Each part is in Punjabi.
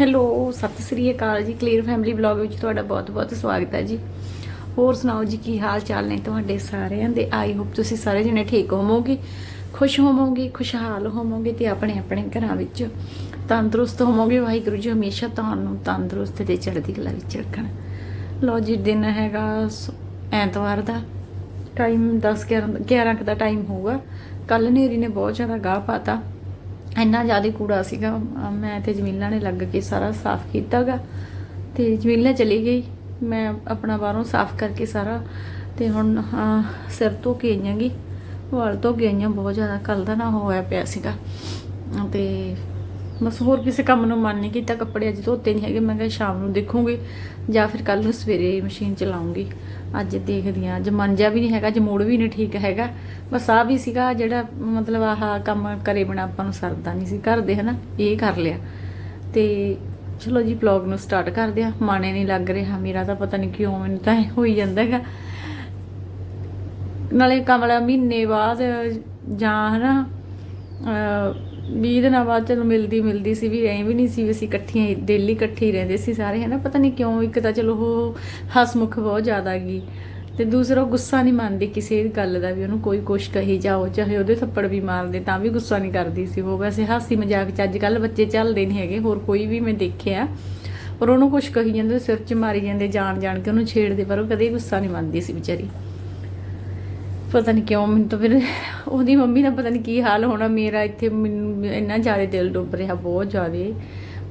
ਹੈਲੋ, ਸਤਿ ਸ੍ਰੀ ਅਕਾਲ ਜੀ ਕਲੀਅਰ ਫੈਮਿਲੀ ਵਲੌਗ ਵਿੱਚ ਤੁਹਾਡਾ ਬਹੁਤ-ਬਹੁਤ ਸਵਾਗਤ ਹੈ ਜੀ। ਹੋਰ ਸੁਣਾਓ ਜੀ, ਕੀ ਹਾਲ ਚਾਲ ਨੇ ਤੁਹਾਡੇ ਸਾਰਿਆਂ ਦੇ? ਆਈ ਹੋਪ ਤੁਸੀਂ ਸਾਰੇ ਜਣੇ ਠੀਕ ਹੋਵੋਗੇ, ਖੁਸ਼ ਹੋਵੋਗੇ, ਖੁਸ਼ਹਾਲ ਹੋਵੋਗੇ ਤੇ ਆਪਣੇ ਆਪਣੇ ਘਰਾਂ ਵਿੱਚ ਤੰਦਰੁਸਤ ਹੋਵੋਗੇ। ਵਾਹਿਗੁਰੂ ਜੀ ਹਮੇਸ਼ਾ ਤੁਹਾਨੂੰ ਤੰਦਰੁਸਤ ਤੇ ਚੜ੍ਹਦੀ ਕਲਾ ਵਿੱਚ ਰੱਖਣ। ਲਓ ਜੀ, ਦਿਨ ਹੈਗਾ ਸ- ਐਤਵਾਰ ਦਾ ਟਾਈਮ 10 11 11 ਕੁ ਦਾ ਟਾਈਮ ਹੋਊਗਾ। ਕੱਲ ਨੇਰੀ ਨੇ ਬਹੁਤ ਜ਼ਿਆਦਾ ਗਾਹ ਪਾਤਾ। ਇੰਨਾ ਜ਼ਿਆਦਾ ਕੂੜਾ ਸੀਗਾ ਮੈਂ ਤੇ ਜਮੀਲਾ ਨੇ ਲੱਗ ਕੇ ਸਾਰਾ ਸਾਫ਼ ਕੀਤਾਗਾ ਤੇ ਜਮੀਲਾ ਚਲੀ ਗਈ। ਮੈਂ ਆਪਣਾ ਬਾਹਰੋਂ ਸਾਫ਼ ਕਰਕੇ ਸਾਰਾ ਤੇ ਹੁਣ ਸਿਰ ਧੋ ਕੇ ਆਈਆਂਗੀ। ਵਾਲ ਧੋ ਕੇ ਆਈਆਂ, ਬਹੁਤ ਜ਼ਿਆਦਾ ਕੱਲ ਦਾ ਨਾ ਹੋਇਆ ਪਿਆ ਸੀਗਾ। ਤੇ ਬਸ ਹੋਰ ਕਿਸੇ ਕੰਮ ਨੂੰ ਮਨ ਨਹੀਂ ਕੀਤਾ, ਕੱਪੜੇ ਅੱਜ ਧੋਤੇ ਨਹੀਂ ਹੈਗੇ, ਮੈਂ ਕਿਹਾ ਸ਼ਾਮ ਨੂੰ ਦੇਖੂੰਗੀ ਜਾਂ ਫਿਰ ਕੱਲ ਨੂੰ ਸਵੇਰੇ ਮਸ਼ੀਨ ਚਲਾਉਂਗੀ। ਅੱਜ ਦੇਖਦੀ ਹਾਂ, ਅੱਜ ਮੰਜਾ ਵੀ ਨਹੀਂ ਹੈਗਾ, ਅੱਜ ਮੂਡ ਵੀ ਨਹੀਂ ਠੀਕ ਹੈਗਾ। ਬਸ ਆ ਵੀ ਸੀਗਾ ਜਿਹੜਾ ਮਤਲਬ ਆਹ ਕੰਮ ਕਰੇ ਬਿਨਾ ਆਪਾਂ ਨੂੰ ਸਰਦਾ ਨਹੀਂ ਸੀ, ਘਰ ਦੇ ਹਨਾ, ਇਹ ਕਰ ਲਿਆ। ਤੇ ਚਲੋ ਜੀ ਵਲੌਗ ਨੂੰ ਸਟਾਰਟ ਕਰਦੇ ਆ ਮਾਣੇ ਨਹੀਂ ਲੱਗ ਰਿਹਾ, ਮੇਰਾ ਤਾਂ ਪਤਾ ਨਹੀਂ ਕਿਉਂ, ਮੈਨੂੰ ਤਾਂ ਹੋਈ ਜਾਂਦਾ ਹੈਗਾ। ਨਾਲੇ ਕਮਲਾ ਮਹੀਨੇ ਬਾਅਦ ਜਾਂ ਹਨਾ ਅਹ 20 ਦਿਨਾਂ ਬਾਅਦ ਚਲੋ ਮਿਲਦੀ ਮਿਲਦੀ ਸੀ ਵੀ ਐਂ ਵੀ ਨਹੀਂ ਸੀ ਵੀ ਅਸੀਂ ਇਕੱਠੀਆਂ ਡੇਲੀ ਇਕੱਠੇ ਹੀ ਰਹਿੰਦੇ ਸੀ ਸਾਰੇ, ਹਨਾ? ਪਤਾ ਨਹੀਂ ਕਿਉਂ ਇੱਕ ਤਾਂ ਚਲੋ ਉਹ ਹਸਮੁਖ ਬਹੁਤ ਜ਼ਿਆਦਾ ਗਈ ਤੇ ਦੂਸਰਾ ਉਹ ਗੁੱਸਾ ਨਹੀਂ ਮੰਨਦੀ ਕਿਸੇ ਗੱਲ ਦਾ ਵੀ, ਉਹਨੂੰ ਕੋਈ ਕੁਛ ਕਹੀ ਜਾਓ, ਚਾਹੇ ਉਹਦੇ ਥੱਪੜ ਵੀ ਮਾਰਦੇ ਤਾਂ ਵੀ ਗੁੱਸਾ ਨਹੀਂ ਕਰਦੀ ਸੀ ਉਹ। ਵੈਸੇ ਹਾਸੀ ਮਜ਼ਾਕ ਚ ਅੱਜ ਕੱਲ ਬੱਚੇ ਚੱਲਦੇ ਨਹੀਂ ਹੈਗੇ, ਹੋਰ ਕੋਈ ਵੀ ਮੈਂ ਦੇਖਿਆ। ਪਰ ਉਹਨੂੰ ਕੁਛ ਕਹੀ ਜਾਂਦੇ, ਸਿਰ 'ਚ ਮਾਰੀ ਜਾਂਦੇ ਜਾਣ ਜਾਣ ਕੇ ਉਹਨੂੰ ਛੇੜਦੇ, ਪਰ ਉਹ ਕਦੇ ਗੁੱਸਾ ਨਹੀਂ ਮੰਨਦੀ ਸੀ ਵਿਚਾਰੀ। ਪਤਾ ਨਹੀਂ ਕਿਉਂ ਮੈਨੂੰ ਤਾਂ ਫਿਰ ਉਹਦੀ ਮੰਮੀ ਦਾ ਪਤਾ ਨਹੀਂ ਕੀ ਹਾਲ ਹੋਣਾ, ਮੇਰਾ ਇੱਥੇ ਮੈਨੂੰ ਇੰਨਾ ਜ਼ਿਆਦਾ ਦਿਲ ਡੁੱਬ ਰਿਹਾ, ਬਹੁਤ ਜ਼ਿਆਦਾ।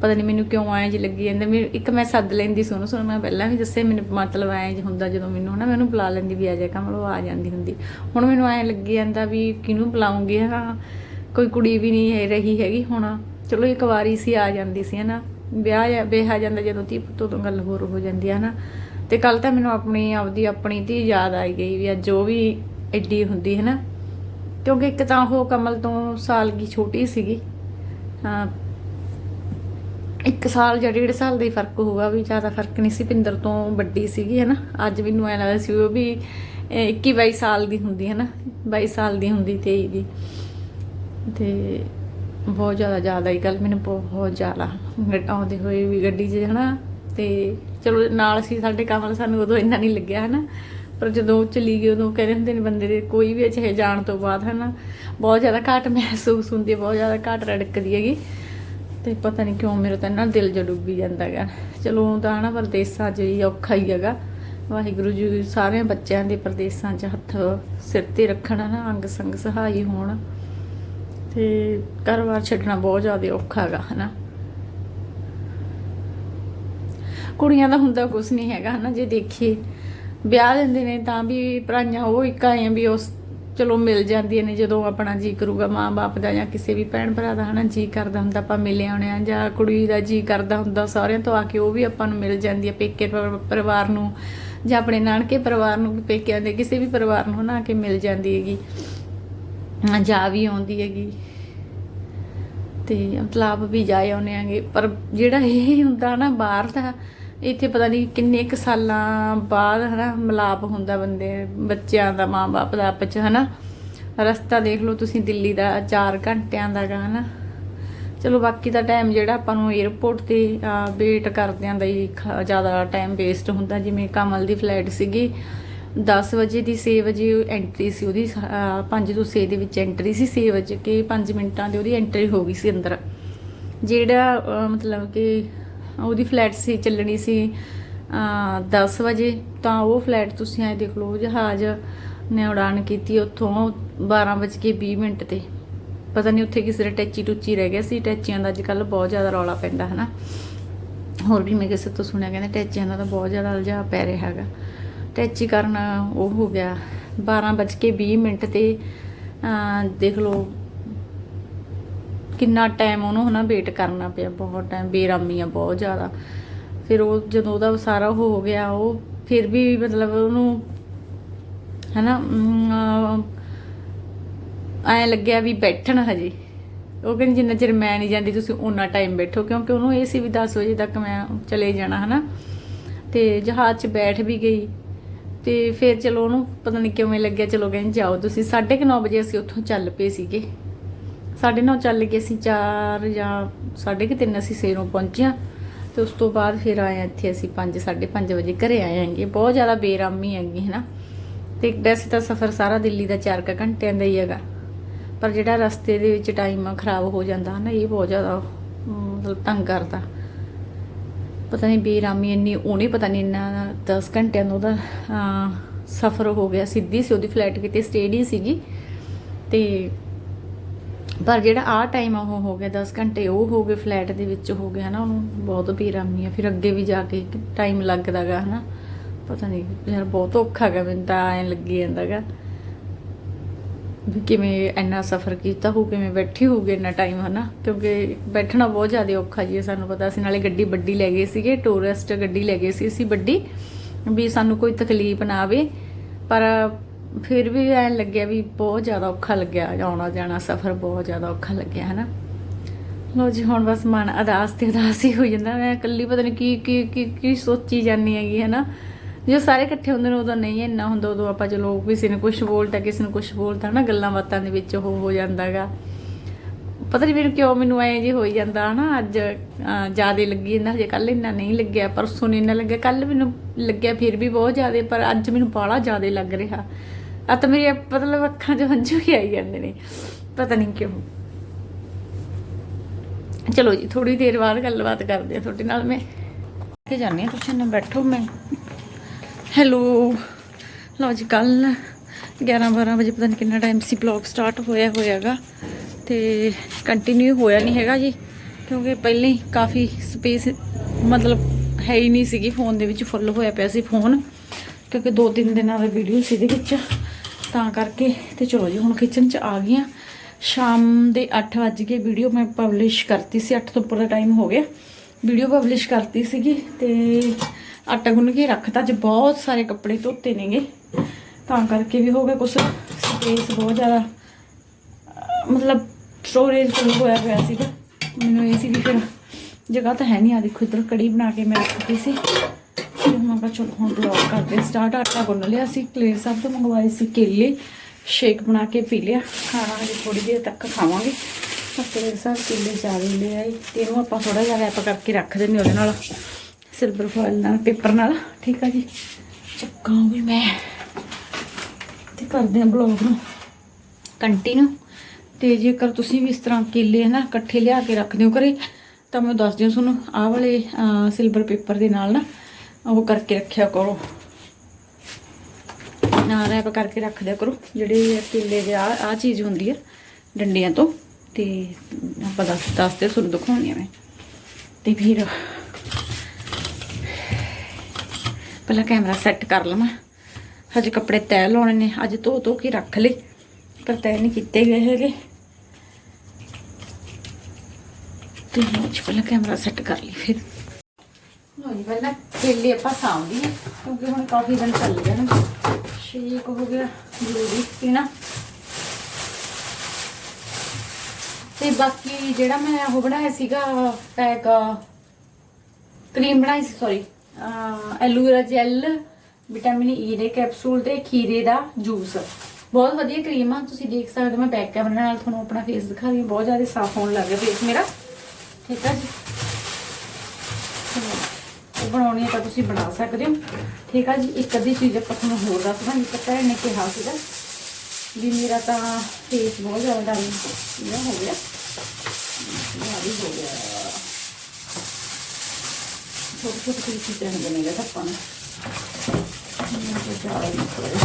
ਪਤਾ ਨਹੀਂ ਮੈਨੂੰ ਕਿਉਂ ਆਏ ਜੀ ਲੱਗੀ ਜਾਂਦਾ। ਮੈਨੂੰ ਇੱਕ ਮੈਂ ਸੱਦ ਲੈਂਦੀ ਸੁਣ ਸੁਣ ਮੈਂ ਪਹਿਲਾਂ ਵੀ ਦੱਸਿਆ, ਮੈਨੂੰ ਮਤਲਬ ਆਏ ਜੀ ਹੁੰਦਾ ਜਦੋਂ ਮੈਨੂੰ ਮੈਂ ਉਹਨੂੰ ਬੁਲਾ ਲੈਂਦੀ ਵੀ ਆ ਜਾ ਕਮਲ ਉਹ ਆ ਜਾਂਦੀ ਹੁੰਦੀ। ਹੁਣ ਮੈਨੂੰ ਐਂ ਲੱਗੀ ਜਾਂਦਾ ਵੀ ਕਿਹਨੂੰ ਬੁਲਾਉਂਗੀ ਹਾਂ ਕੋਈ ਕੁੜੀ ਵੀ ਨਹੀਂ ਰਹੀ ਹੈਗੀ ਹੁਣ। ਚਲੋ ਇੱਕ ਵਾਰੀ ਸੀ, ਆ ਜਾਂਦੀ ਸੀ ਹਨਾ। ਵਿਆਹ ਜਾਂ ਵਿਆਹ ਜਾਂਦਾ ਜਦੋਂ ਤੀ ਪੁੱਤੋਂ ਤੋਂ ਗੱਲ ਹੋਰ ਹੋ ਜਾਂਦੀ ਹੈ ਹਨਾ। ਤੇ ਕੱਲ ਤਾਂ ਮੈਨੂੰ ਆਪਣੀ, ਆਪਦੀ ਆਪਣੀ ਧੀ ਯਾਦ ਆਈ ਗਈ ਵੀ ਅੱਜ ਉਹ ਵੀ ਐਡੀ ਹੁੰਦੀ, ਹੈ ਨਾ? ਕਿਉਂਕਿ ਇੱਕ ਤਾਂ ਉਹ ਕਮਲ ਤੋਂ ਸਾਲ ਕੀ ਛੋਟੀ ਸੀਗੀ। ਹਾਂ ਇੱਕ ਸਾਲ ਜਾਂ ਡੇਢ ਸਾਲ ਦਾ ਹੀ ਫ਼ਰਕ ਹੋਊਗਾ ਵੀ ਜ਼ਿਆਦਾ ਫ਼ਰਕ ਨਹੀਂ ਸੀ, ਪਿੰਦਰ ਤੋਂ ਵੱਡੀ ਸੀਗੀ, ਹੈ ਨਾ? ਅੱਜ ਮੈਨੂੰ ਐ ਲੱਗਦਾ ਸੀ ਉਹ ਵੀ 21 22 ਸਾਲ ਦੀ ਹੁੰਦੀ, ਹੈ ਨਾ? 22 ਸਾਲ ਦੀ ਹੁੰਦੀ ਤੇ ਦੀ ਤੇ ਬਹੁਤ ਜ਼ਿਆਦਾ ਜ਼ਿਆਦਾ ਹੀ ਗੱਲ, ਮੈਨੂੰ ਬਹੁਤ ਜ਼ਿਆਦਾ ਆਉਂਦੇ ਹੋਏ ਵੀ ਗੱਡੀ 'ਚ ਹਨਾ ਤੇ ਚਲੋ, ਨਾਲ ਸੀ ਸਾਡੇ ਕਮਲ, ਸਾਨੂੰ ਉਦੋਂ ਇੰਨਾ ਨਹੀਂ ਲੱਗਿਆ ਹਨਾ ਪਰ ਜਦੋਂ ਚਲੀ ਗਈ, ਉਦੋਂ ਕਹਿੰਦੇ ਹੁੰਦੇ ਨੇ ਬੰਦੇ ਦੇ ਕੋਈ ਵੀ ਅਜਿਹੇ ਜਾਣ ਤੋਂ ਬਾਅਦ, ਹਨਾ, ਬਹੁਤ ਜ਼ਿਆਦਾ ਘਾਟ ਮਹਿਸੂਸ ਹੁੰਦੀ ਹੈ, ਬਹੁਤ ਜ਼ਿਆਦਾ ਘਾਟ ਰੜਕਦੀ ਹੈਗੀ। ਤੇ ਪਤਾ ਨਹੀਂ ਕਿਉਂ ਮੇਰਾ ਤਾਂ ਨਾ ਦਿਲ ਜ ਡੁੱਬੀ ਜਾਂਦਾ ਹੈਗਾ। ਚਲੋ ਊਂ ਤਾਂ ਨਾ ਪਰਦੇਸਾਂ 'ਚ ਹੀ ਔਖਾ ਹੀ ਹੈਗਾ। ਵਾਹਿਗੁਰੂ ਜੀ ਸਾਰਿਆਂ ਬੱਚਿਆਂ ਦੇ ਪਰਦੇਸਾਂ 'ਚ ਹੱਥ ਸਿਰ ਤੇ ਰੱਖਣਾ ਨਾ ਅੰਗ ਸੰਗ ਸਹਾਈ ਹੋਣ। ਤੇ ਘਰ-ਬਾਰ ਛੱਡਣਾ ਬਹੁਤ ਜ਼ਿਆਦਾ ਔਖਾ ਹੈਗਾ, ਹਨਾ। ਕੁੜੀਆਂ ਦਾ ਹੁੰਦਾ ਕੁਝ ਨਹੀਂ ਹੈਗਾ, ਹਨਾ, ਜੇ ਦੇਖੀਏ। ਵਿਆਹ ਦਿੰਦੇ ਨੇ ਤਾਂ ਵੀ ਭਰਾਈਆਂ ਉਹ ਇੱਕ ਆਏ ਆ ਵੀ ਉਸ ਚਲੋ ਮਿਲ ਜਾਂਦੀਆਂ ਨੇ ਜਦੋਂ ਆਪਣਾ ਜੀ ਕਰੂਗਾ ਮਾਂ-ਬਾਪ ਦਾ ਜਾਂ ਕਿਸੇ ਵੀ ਭੈਣ ਭਰਾ ਦਾ ਹਨਾ, ਜੀ ਕਰਦਾ ਹੁੰਦਾ, ਆਪਾਂ ਮਿਲ ਆਉਣੇ ਆ ਜਾਂ ਕੁੜੀ ਦਾ ਜੀ ਕਰਦਾ ਹੁੰਦਾ, ਸਾਰਿਆਂ ਤੋਂ ਆ ਕੇ ਉਹ ਵੀ ਆਪਾਂ ਨੂੰ ਮਿਲ ਜਾਂਦੀ ਹੈ ਪੇਕੇ ਪਰਿਵਾਰ ਨੂੰ ਜਾਂ ਆਪਣੇ ਨਾਨਕੇ ਪਰਿਵਾਰ ਨੂੰ ਵੀ ਪੇਕਿਆਂ ਦੇ ਕਿਸੇ ਵੀ ਪਰਿਵਾਰ ਨੂੰ ਹਨਾ ਆ ਕੇ ਮਿਲ ਜਾਂਦੀ ਹੈਗੀ। ਜਾ ਵੀ ਆਉਂਦੀ ਹੈਗੀ। ਤੇ ਮਤਲਬ ਵੀ ਜਾ ਆਉਨੇ ਆਂਗੇ ਪਰ ਜਿਹੜਾ ਇਹ ਹੁੰਦਾ ਨਾ ਬਾਹਰ ਦਾ ਇੱਥੇ ਪਤਾ ਨਹੀਂ ਕਿੰਨੇ ਕੁ ਸਾਲਾਂ ਬਾਅਦ ਹਨਾ ਮਲਾਪ ਹੁੰਦਾ ਬੰਦੇ, ਬੱਚਿਆਂ ਦਾ ਮਾਂ-ਬਾਪ ਦਾ ਆਪਸ ਚ ਹਨਾ। ਰਸਤਾ ਦੇਖ ਲਓ ਤੁਸੀਂ ਦਿੱਲੀ ਦਾ 4 ਘੰਟਿਆਂ ਦਾ ਗਾ ਹਨਾ। ਚਲੋ ਬਾਕੀ ਦਾ ਟਾਈਮ ਜਿਹੜਾ ਆਪਾਂ ਨੂੰ 에어ਪੋਰਟ ਤੇ ਵੇਟ ਕਰਦਿਆਂ ਦਾ ਹੀ ਖ- ਜ਼ਿਆਦਾ ਟਾਈਮ ਵੇਸਟ ਹੁੰਦਾ। ਜਿਵੇਂ ਕਮਲ ਦੀ ਫਲਾਈਟ ਸੀਗੀ 10 ਵਜੇ ਦੀ 6 ਵਜੇ ਐਂਟਰੀ ਸੀ ਉਹਦੀ 5 ਤੋਂ 6 ਦੇ ਵਿੱਚ ਐਂਟਰੀ ਸੀ। 6 ਵਜੇ ਕੇ 5 ਮਿੰਟਾਂ ਦੀ ਉਹਦੀ ਐਂਟਰੀ ਹੋ ਗਈ ਸੀ ਅੰਦਰ। ਜਿਹੜਾ ਮਤਲਬ ਕਿ ਉਹਦੀ ਫਲੈਟ ਸੀ ਚੱਲਣੀ ਸੀ ਅਹ, 10 ਵਜੇ ਤਾਂ ਉਹ ਫਲੈਟ ਤੁਸੀਂ ਐ ਦੇਖ ਲਓ ਜਹਾਜ਼ ਨੇ ਉਡਾਨ ਕੀਤੀ ਉੱਥੋਂ 12 ਵਜੇ ਕੇ 20 ਮਿੰਟ ਤੇ। ਪਤਾ ਨਹੀਂ ਉੱਥੇ ਕਿਸੇ ਦਾ ਟੈਚੀ ਟੁੱਚੀ ਰਹਿ ਗਿਆ ਸੀ ਟੈਚੀਆਂ ਦਾ ਅੱਜ ਕੱਲ ਬਹੁਤ ਜ਼ਿਆਦਾ ਰੌਲਾ ਪੈਂਦਾ ਹਨਾ। ਹੋਰ ਵੀ ਮੈਂ ਕਿਸੇ ਤੋਂ ਸੁਣਿਆ ਕਹਿੰਦੇ ਟੈਚੀਆਂ ਦਾ ਤਾਂ ਬਹੁਤ ਜ਼ਿਆਦਾ ਇਲਜ਼ਾ ਪੈ ਰਿਹਾ ਹੈਗਾ। ਟੈਚੀ ਕਰਨ ਉਹ ਹੋ ਗਿਆ 12 ਵੱਜ ਕੇ 20 ਮਿੰਟ ਤੇ ਦੇਖ ਲਓ ਕਿੰਨਾ ਟਾਈਮ ਉਹਨੂੰ ਹਨਾ ਵੇਟ ਕਰਨਾ ਪਿਆ, ਬਹੁਤ ਟਾਈਮ ਬੇਰਾਮੀ ਆ ਬਹੁਤ ਜ਼ਿਆਦਾ। ਫਿਰ ਉਹ ਜਦੋਂ ਉਹਦਾ ਸਾਰਾ ਹੋ ਗਿਆ, ਉਹ ਫਿਰ ਵੀ ਮਤਲਬ ਉਹਨੂੰ ਹਨਾ ਐ ਲੱਗਿਆ ਵੀ ਬੈਠਣ ਹਜੇ। ਉਹ ਕਹਿੰਦੀ, ਜਿੰਨਾ ਚਿਰ ਮੈਂ ਨਹੀਂ ਜਾਂਦੀ, ਤੁਸੀਂ ਓਨਾ ਟਾਈਮ ਬੈਠੋ, ਕਿਉਂਕਿ ਉਹਨੂੰ ਇਹ ਸੀ ਵੀ 10 ਵਜੇ ਤੱਕ ਮੈਂ ਚਲੇ ਜਾਣਾ ਹਨਾ। ਤੇ ਜਹਾਜ਼ 'ਚ ਬੈਠ ਵੀ ਗਈ। ਤੇ ਫਿਰ ਚਲੋ ਉਹਨੂੰ ਪਤਾ ਨਹੀਂ ਕਿਵੇਂ ਲੱਗਿਆ, ਚਲੋ ਕਹਿੰਦੇ, ਜਾਓ ਤੁਸੀਂ। 9:30 ਵਜੇ ਅਸੀਂ ਉੱਥੋਂ ਚੱਲ ਪਏ ਸੀਗੇ। ਸਾਡੇ ਨੌ ਚੱਲ ਕੇ ਅਸੀਂ 4 ਜਾਂ ਸਾਢੇ ਕੁ ਤਿੰਨ ਅਸੀਂ ਸੇਰੋਂ ਪਹੁੰਚਿਆ ਤੇ ਉਸ ਤੋਂ ਬਾਅਦ ਫਿਰ ਆਏ ਹਾਂ ਇੱਥੇ ਅਸੀਂ 5 5:30 ਵਜੇ ਘਰੇ ਆਏ ਆਂਗੇ ਬਹੁਤ ਜ਼ਿਆਦਾ ਬੇਰਾਮੀ ਹੈਗੀ ਹੈ ਨਾ ਤੇ ਵੈਸੇ ਤਾਂ ਸਫ਼ਰ ਸਾਰਾ ਦਿੱਲੀ ਦਾ 4 ਕੁ ਘੰਟਿਆਂ ਦਾ ਹੀ ਹੈਗਾ। ਪਰ ਜਿਹੜਾ ਰਸਤੇ ਦੇ ਵਿੱਚ ਟਾਈਮ ਖਰਾਬ ਹੋ ਜਾਂਦਾ ਨਾ ਇਹ ਬਹੁਤ ਜ਼ਿਆਦਾ ਮਤਲਬ ਤੰਗ ਕਰਦਾ। ਪਤਾ ਨਹੀਂ ਬੇਰਾਮੀ ਇੰਨੀ, ਉਹਨੇ ਪਤਾ ਨਹੀਂ ਇੰਨਾ 10 ਘੰਟਿਆਂ ਦਾ ਉਹਦਾ ਸਫ਼ਰ ਹੋ ਗਿਆ। ਸਿੱਧੀ ਸੀ, ਉਹਦੀ ਫਲਾਈਟ ਕਿਤੇ ਸਟੇਡੀ ਸੀਗੀ। ਤੇ ਪਰ ਜਿਹੜਾ ਆ ਟਾਈਮ ਆ ਉਹ ਹੋ ਗਿਆ 10 ਘੰਟੇ ਉਹ ਹੋ ਗਏ ਫਲੈਟ ਦੇ ਵਿੱਚ ਹੋ ਗਿਆ ਨਾ ਉਹਨੂੰ ਬਹੁਤ ਬੇਰਾਮੀ ਆ। ਫਿਰ ਅੱਗੇ ਵੀ ਜਾ ਕੇ ਟਾਈਮ ਲੱਗਦਾਗਾ ਹਨਾ। ਪਤਾ ਨਹੀਂ ਯਾਰ ਬਹੁਤ ਔਖਾ ਗਾ, ਮੈਨੂੰ ਤਾਂ ਐਂ ਲੱਗੀ ਜਾਂਦਾਗਾ ਵੀ ਕਿਵੇਂ ਇੰਨਾ ਸਫ਼ਰ ਕੀਤਾ ਹੋ ਕਿਵੇਂ ਬੈਠੀ ਹੋਊਗੀ ਇੰਨਾ ਟਾਈਮ ਹਨਾ। ਕਿਉਂਕਿ ਬੈਠਣਾ ਬਹੁਤ ਜ਼ਿਆਦਾ ਔਖਾ ਜੀ ਸਾਨੂੰ ਪਤਾ ਸੀ, ਨਾਲੇ ਗੱਡੀ ਵੱਡੀ ਲੈ ਗਏ ਸੀਗੇ ਟੂਰਿਸਟ ਗੱਡੀ ਲੈ ਗਏ ਸੀ ਅਸੀਂ ਵੱਡੀ, ਵੀ ਸਾਨੂੰ ਕੋਈ ਤਕਲੀਫ ਨਾ ਆਵੇ। ਪਰ ਫਿਰ ਵੀ ਐਂ ਲੱਗਿਆ ਵੀ ਬਹੁਤ ਜ਼ਿਆਦਾ ਔਖਾ ਲੱਗਿਆ, ਆਉਣਾ ਜਾਣਾ, ਸਫ਼ਰ ਬਹੁਤ ਜ਼ਿਆਦਾ ਔਖਾ ਲੱਗਿਆ, ਹਨਾ? ਲੋ ਜੀ, ਹੁਣ ਬਸ ਮਨ ਅਦਾਸ ਤੇ ਉਦਾਸ ਹੀ ਹੋ ਜਾਂਦਾ। ਮੈਂ ਇਕੱਲੀ ਪਤਾ ਨਹੀਂ ਕੀ ਕੀ ਕੀ ਕੀ ਸੋਚੀ ਜਾਂਦੀ ਹੈਗੀ, ਹਨਾ? ਜੇ ਸਾਰੇ ਇਕੱਠੇ ਹੁੰਦੇ ਨੇ, ਉਦੋਂ ਨਹੀਂ ਇੰਨਾ ਹੁੰਦਾ, ਉਦੋਂ ਆਪਾਂ ਚਲੋ ਕਿਸੇ ਨੇ ਕੁਝ ਬੋਲਤਾ, ਕਿਸੇ ਨੇ ਕੁਝ ਬੋਲਤਾ, ਹਨਾ? ਗੱਲਾਂ ਬਾਤਾਂ ਦੇ ਵਿੱਚ ਉਹ ਹੋ ਜਾਂਦਾਗਾ ਪਤਾ ਨਹੀਂ ਮੈਨੂੰ ਕਿਉਂ ਮੈਨੂੰ ਐਂ ਜੇ ਹੋਈ ਜਾਂਦਾ, ਹਨਾ? ਅੱਜ ਜ਼ਿਆਦਾ ਲੱਗੀ ਇੰਨਾ, ਹਜੇ ਕੱਲ ਇੰਨਾ ਨਹੀਂ ਲੱਗਿਆ, ਪਰਸੋਂ ਨਹੀਂ ਇੰਨਾ ਲੱਗਿਆ ਕੱਲ ਮੈਨੂੰ ਲੱਗਿਆ ਫਿਰ ਵੀ ਬਹੁਤ ਜ਼ਿਆਦਾ, ਪਰ ਅੱਜ ਮੈਨੂੰ ਬਾਹਲਾ ਜ਼ਿਆਦਾ ਲੱਗ ਰਿਹਾ। ਆ ਤਾਂ ਮੇਰੀ ਮਤਲਬ ਅੱਖਾਂ 'ਚ ਹੰਝੂ ਹੀ ਆਈ ਜਾਂਦੇ ਨੇ। ਪਤਾ ਨਹੀਂ ਕਿਉਂ। ਚਲੋ ਜੀ ਥੋੜੀ ਦੇਰ ਬਾਅਦ ਗੱਲਬਾਤ ਕਰਦੇ ਆ ਤੁਹਾਡੇ ਨਾਲ ਮੈਂ। ਕਿ ਜਾਣੀ ਤੁਸੀਂ ਨਾ ਬੈਠੋ ਮੈਂ। ਹੈਲੋ। ਲਓ ਜੀ ਕੱਲ 11 12 ਵਜੇ ਪਤਾ ਨਹੀਂ ਕਿੰਨਾ ਟਾਈਮ ਸੀ ਬਲੌਗ ਸਟਾਰਟ ਹੋਇਆ ਹੋਇਆਗਾ ਤੇ ਕੰਟੀਨਿਊ ਹੋਇਆ ਨਹੀਂ ਹੈਗਾ ਜੀ ਕਿਉਂਕਿ ਪਹਿਲਾਂ ਹੀ ਕਾਫੀ ਸਪੇਸ ਮਤਲਬ ਹੈ ਹੀ ਨਹੀਂ ਸੀਗੀ ਫੋਨ ਦੇ ਵਿੱਚ ਫੁੱਲ ਹੋਇਆ ਪਿਆ ਸੀ ਫੋਨ ਕਿਉਂਕਿ ਦੋ ਤਿੰਨ ਦਿਨਾਂ ਦਾ ਵੀਡੀਓ ਸੀ ਦੇ ਵਿੱਚ। ਤਾਂ ਕਰਕੇ ਤੇ ਚਲੋ ਜੀ, ਹੁਣ ਕਿਚਨ 'ਚ ਆ ਗਈਆਂ ਸ਼ਾਮ ਦੇ 8 ਵਜ ਕੇ ਵੀਡੀਓ ਮੈਂ ਪਬਲਿਸ਼ ਕਰਤੀ ਸੀ। 8 ਤੋਂ ਉੱਪਰ ਦਾ ਟਾਈਮ ਹੋ ਗਿਆ। ਵੀਡੀਓ ਪਬਲਿਸ਼ ਕਰਤੀ ਸੀਗੀ ਤੇ ਆਟਾ ਗੁੰਨ ਕੇ ਰੱਖਤਾ। ਅੱਜ ਬਹੁਤ ਸਾਰੇ ਕੱਪੜੇ ਧੋਤੇ ਨੇਗੇ। ਤਾਂ ਕਰਕੇ ਵੀ ਹੋ ਗਿਆ ਕੁਛ ਸਪੇਸ ਬਹੁਤ ਜ਼ਿਆਦਾ ਮਤਲਬ ਸਟੋਰੇਜ ਫੁੱਲ ਹੋਇਆ ਪਿਆ ਸੀਗਾ। ਮੈਨੂੰ ਇਹ ਸੀ ਵੀ ਫਿਰ ਜਗ੍ਹਾ ਤਾਂ ਹੈ ਨਹੀਂ। ਆ ਦੇਖੋ, ਇੱਧਰ ਕੜੀ ਬਣਾ ਕੇ ਮੈਂ ਰੱਖੀ ਸੀ। ਫਿਰ ਚਲੋ ਹੁਣ ਬਲੌਗ ਕਰਦੇ ਸਟਾਰਟ ਆਟਾ ਗੁੰਨ ਲਿਆ ਸੀ। ਕਲੇਰ ਸਾਹਿਬ ਤੋਂ ਮੰਗਵਾਏ ਸੀ ਕੇਲੇ। ਸ਼ੇਕ ਬਣਾ ਕੇ ਪੀ ਲਿਆ। ਖਾਣਾ ਹਜੇ ਥੋੜੀ ਦੇਰ ਤੱਕ ਖਾਵਾਂਗੇ। ਤਾਂ ਕਲੇਰ ਸਾਹਿਬ ਕੇਲੇ ਚਾਰੇ ਲੈ ਆਈ ਇਹਨੂੰ ਆਪਾਂ ਥੋੜਾ ਜਿਹਾ ਰੈਪ ਕਰਕੇ ਰੱਖ ਦਿੰਦੇ ਉਹਦੇ ਨਾਲ। ਸਿਲਵਰ ਫੋਇਲ ਨਾਲ ਪੇਪਰ ਨਾਲ। ਠੀਕ ਆ ਜੀ? ਚੱਕਾਂ ਵੀ ਮੈਂ। ਤੇ ਕਰਦੇ ਆ ਬਲੌਗ ਨੂੰ। ਕੰਟੀਨਿਊ ਤੇ ਜੇਕਰ ਤੁਸੀਂ ਵੀ ਇਸ ਤਰ੍ਹਾਂ ਕੇਲੇ ਨਾ, ਇਕੱਠੇ ਲਿਆ ਕੇ ਰੱਖਦੇ ਹੋ ਘਰੇ, ਤਾਂ ਮੈਂ ਦੱਸ ਦਿਓ ਤੁਹਾਨੂੰ, ਆਹ ਵਾਲੇ ਸਿਲਵਰ ਪੇਪਰ ਦੇ ਨਾਲ ਨਾ ਉਹ ਕਰਕੇ ਰੱਖਿਆ ਕਰੋ। ਨਾ ਰੈਪ ਕਰਕੇ ਰੱਖ ਦਿਆ ਕਰੋ। ਜਿਹੜੇ ਕੇਲੇ ਦੇ ਆ ਆ ਚੀਜ਼ ਹੁੰਦੀ ਹੈ ਡੰਡੀਆਂ ਤੋਂ, ਤੇ ਆਪਾਂ ਦੱਸ ਦੱਸਦੇ ਤੁਹਾਨੂੰ ਦਿਖਾਉਣੀ ਆ ਮੈਂ। ਤੇ ਫਿਰ ਪਹਿਲਾਂ ਕੈਮਰਾ ਸੈੱਟ ਕਰ ਲਵਾਂ। ਹਜੇ ਕੱਪੜੇ ਤੈਅ ਲਾਉਣੇ ਨੇ, ਅੱਜ ਧੋ ਧੋ ਕੇ ਰੱਖ ਲਏ, ਪਰ ਤੈਅ ਨਹੀਂ ਕੀਤੇ ਗਏ ਹੈਗੇ। ਤੇ ਮੈਂ ਅੱਜ ਪਹਿਲਾਂ ਕੈਮਰਾ ਸੈੱਟ ਕਰ ਲਈ ਫਿਰ। ਲੋ ਜੀ ਪਹਿਲਾਂ ਕੇਲੇ ਆਪਾਂ ਸਾਂਭਦੀ ਹਾਂ ਕਿਉਂਕਿ ਹੁਣ ਕਾਫੀ ਦਿਨ ਚੱਲ ਗਏ ਨਾ। ਸ਼ੇਕ ਹੋ ਗਿਆ, ਜ਼ਰੂਰੀ ਪੀਣਾ ਤੇ ਬਾਕੀ ਜਿਹੜਾ ਮੈਂ ਉਹ ਬਣਾਇਆ ਸੀਗਾ, ਪੈਕ, ਕਰੀਮ ਬਣਾਈ ਸੀ sorry aloe vera gel, vitamin E ਦੇ ਕੈਪਸੂਲ ਤੇ ਖੀਰੇ ਦਾ ਜੂਸ। ਬਹੁਤ ਵਧੀਆ ਕਰੀਮ ਆ, ਤੁਸੀਂ ਦੇਖ ਸਕਦੇ ਹੋ, ਮੈਂ ਪੈਕ ਕੈਮਰਾ ਨਾਲ ਤੁਹਾਨੂੰ ਆਪਣਾ ਫੇਸ ਦਿਖਾ ਰਹੀ ਹਾਂ, ਬਹੁਤ ਜ਼ਿਆਦਾ ਸਾਫ਼ ਹੋਣ ਲੱਗ ਗਿਆ ਫੇਸ ਮੇਰਾ। ਠੀਕ ਆ ਜੀ। ਉਹ ਬਣਾਉਣੀ ਹੈ ਤਾਂ ਤੁਸੀਂ ਬਣਾ ਸਕਦੇ ਹੋ। ਠੀਕ ਆ ਜੀ, ਇੱਕ ਅੱਧੀ ਚੀਜ਼ ਆਪਾਂ ਤੁਹਾਨੂੰ ਹੋਰ ਦੱਸ ਦਾਂਗੇ। ਪਤਾ ਇਹਨੇ ਕਿਹਾ ਸੀਗਾ ਵੀ ਮੇਰਾ ਤਾਂ ਫੇਸ ਬਹੁਤ ਜ਼ਿਆਦਾ ਡਾਊਨ ਹੋ ਗਿਆ। ਯਾਰੀ ਹੋ ਗਿਆ। ਛੋਟੇ ਛੋਟੇ ਚੀਜ਼ਾਂ ਨਹੀਂ ਬਣੇਗਾ ਤਾਂ ਆਪਾਂ ਨੂੰ। ਮੈਂ ਤਾਂ ਜ਼ਿਆਦਾ ਨਹੀਂ ਕਰੇ